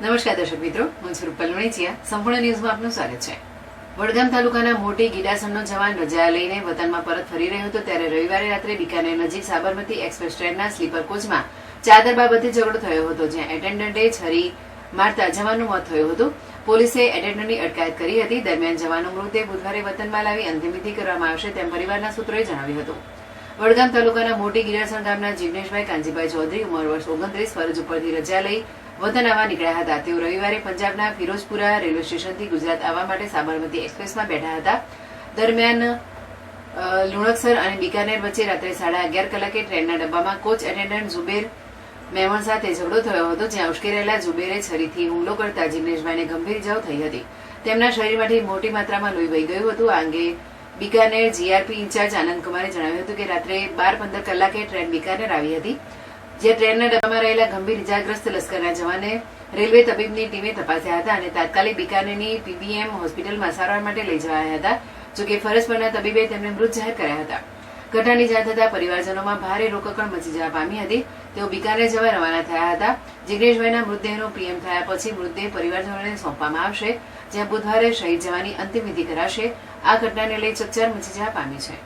નમસ્કાર દર્શક મિત્રો, હું છું રૂપલ લુણીચિયા સંપૂર્ણ ન્યૂઝમાં આપનું સ્વાગત છે. વડગામ તાલુકાના મોટી ગીડાસણનો જવાન રજા લઈને વતનમાં પરત ફરી રહ્યો હતો ત્યારે રવિવારે રાત્રે બિકાનેર નજીક સાબરમતી એક્સપ્રેસ ટ્રેનના સ્લીપર કોચમાં ચાદર બાબતે ઝઘડો થયો હતો, જ્યાં એટેન્ડન્ટે છરી મારતા જવાનનું મોત થયું હતું. પોલીસે એટેન્ડન્ટની અટકાયત કરી હતી. દરમિયાન જવાનો મૃતદેહ બુધવારે વતનમાં લાવી અંતિમવિધિ કરવામાં આવશે તેમ પરિવારના સૂત્રોએ જણાવ્યું હતું. વડગામ તાલુકાના મોટી ગિરાસણ ગામના જીગ્નેશભાઈ કાંજીભાઈ ચૌધરી ઉંમર વર્ષ ઓગણત્રીસ, ફરજ ઉપરથી રજા લઈ વતન આવવા નીકળ્યા હતા. તેઓ રવિવારે પંજાબના ફિરોજપુરા રેલવે સ્ટેશનથી ગુજરાત આવવા માટે સાબરમતી એક્સપ્રેસમાં બેઠા હતા. દરમિયાન લુણકસર અને બિકાનેર વચ્ચે રાત્રે સાડા અગિયાર કલાકે ટ્રેનના ડબ્બામાં કોચ એટેન્ડન્ટ ઝુબેર મેમણ સાથે ઝઘડો થયો હતો, જ્યાં ઉશ્કેરેલા ઝુબેરે છરીથી હુમલો કરતા જીગ્નેશભાઈને ગંભીર ઇજાઓ થઈ હતી. તેમના શરીરમાંથી મોટી માત્રામાં લોહી વહી ગયું હતું. આ અંગે બિકાનેર જીઆરપી ઇન્ચાર્જ આનંદકુમારે જણાવ્યું હતું કે રાત્રે બાર પંદર કલાકે ટ્રેન બિકાનેર આવી હતી, જે ટ્રેનના ડબ્બામાં રહેલા ગંભીર ઇજાગ્રસ્ત લશ્કરના જવાને રેલવે તબીબની ટીમે તપાસ્યા હતા અને તાત્કાલિક બિકાનેરની પીબીએમ હોસ્પિટલમાં સારવાર માટે લઈ જવાયા હતા જોકે ફરજ પરના તબીબે તેમને મૃત જાહેર કર્યા હતા. ઘટનાની જાણ થતા પરિવારજનોમાં ભારે રોકકણ મચી જવા પામી હતી. તેઓ બિકાનેર જવા રવાના થયા હતા. જિગ્નેશભાઈના મૃતદેહનો પીએમ થયા પછી મૃતદેહ પરિવારજનોને સોંપવામાં આવશે, જ્યાં બુધવારે શહીદ જવાની અંતિમ વિધિ કરાશે. આ ઘટનાને લઈ ચકચાર મચી જવા પામી છે.